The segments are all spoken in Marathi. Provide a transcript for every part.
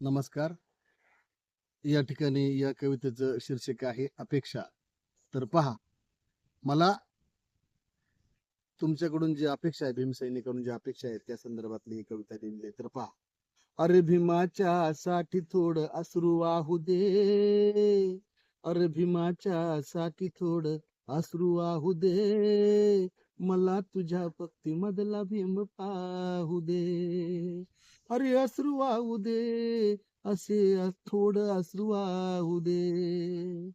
नमस्कार. या ठिकाणी या कवितेचं शीर्षक आहे अपेक्षा. तर पहा मला तुमच्याकडून जी अपेक्षा आहे भीमसैनिकडून जी अपेक्षा आहे त्या संदर्भातली ही कविता लिहिली तर पहा अरे भीमाच्या साठी थोड अश्रू वाहू दे. अरे भीमाच्या साठी थोड अश्रू वाहू दे. मला तुझ्या भक्ती मधला भीम पाहू दे. अरे अश्रू वाहू दे असे थोड अश्रू वाहू दे.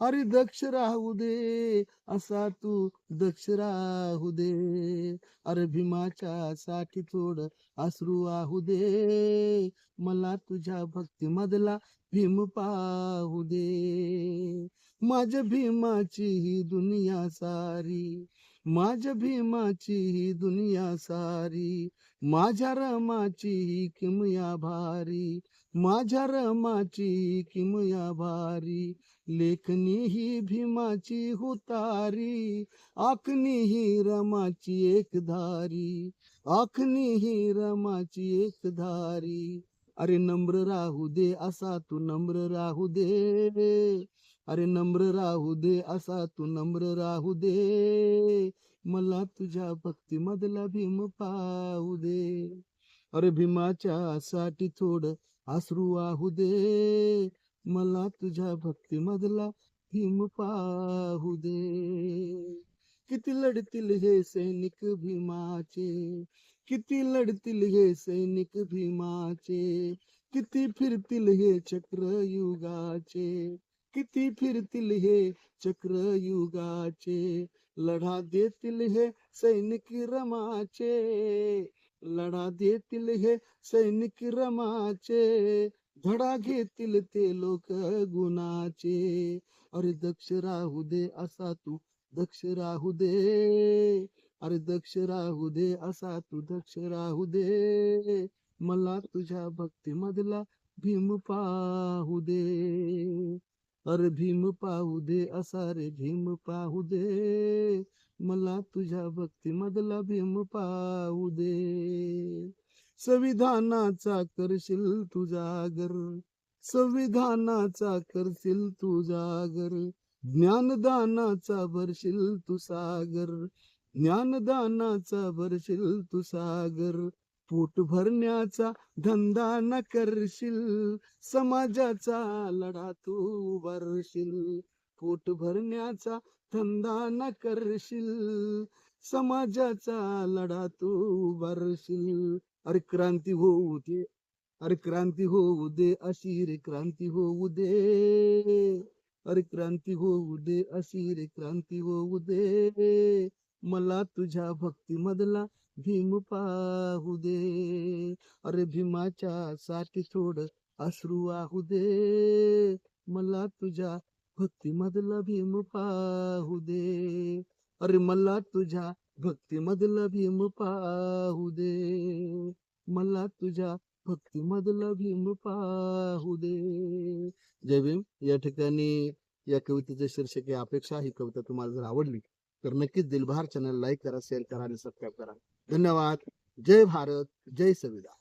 अरे दक्ष राहू दे असा तू दक्ष राहू दे. अरे भीमाच्या साठी थोड अश्रू वाहू दे. मला तुझ्या भक्ती मधला भीम पाहू दे. माझ्या भीमाची ही दुनिया सारी माझ्या भीमाची ही दुनिया सारी माझ्या रमाची ही किमया भारी माझ्या रमाची किमया भारी लेखनी ही भीमाची हुतारी आखनी ही रमाची एक धारी आखनी ही रमाची एक धारी. अरे नम्र राहू दे असा तू नम्र राहू दे. अरे नम्र राहू दे, असा तू नम्र राहू दे. मला तुझ्या भक्ती मधला भीम पाहू दे. अरे भीमाच्या साठी थोडं अश्रू वाहू दे. मला तुझ्या भक्ती मधला भीम पाहू दे. किती लढतील हे सैनिक भीमाचे? किती लढतील हे सैनिक भीमाचे? किती फिरतील हे चक्र युगाचे किती फिरतील हे चक्र युगाचे लढा देतील हे सैनिक रमाचे. लढा देतील हे सैनिक रमाचे. धडा घेतील ते लोक गुणाचे. अरे दक्ष राहू दे असा तू दक्ष राहू दे. अरे दक्ष राहू दे असा तू दक्ष राहू दे. मला तुझ्या भक्ती मधला भीम पाहू दे. अरे भीम पाहू दे असा रे भीम पाहू दे. मला तुझ्या भक्ती मधला भीम पाहू दे. संविधानाचा करशील तू संविधानाचा करशील तू जागर. ज्ञानदानाचा भरशील तू सागर ज्ञानदानाचा भरशील तू सागर. पोट भरण्याचा धंदा न करशील समाजाचा लढा तू उभारशील. पोट भरण्याचा धंदा न करशील समाजाचा लढा तू उभारशील. अरे क्रांती होऊ दे अरे क्रांती होऊ दे अशी रे क्रांती होऊ दे. अरे क्रांती होऊ दे अशी रे क्रांती होऊ दे. मला तुझ्या भक्तीमधला भीम पाहू दे. अरे भीमाच्या साठी थोड अश्रू वाहू दे. मला तुझ्या भक्तीमधला भीम पाहू दे. अरे मला तुझ्या भक्तीमधला भीम पाहू दे. मला तुझ्या भक्तीमधला भीम पाहू दे. जय भीम. या ठिकाणी या कवितेचं शीर्षक आहे अपेक्षा ही कविता तुम्हाला जर आवडली तर नक्कीच दिलभार चॅनल लाईक करा शेअर करा आणि सबस्क्राईब करा. धन्यवाद. जय भारत. जय संविधान.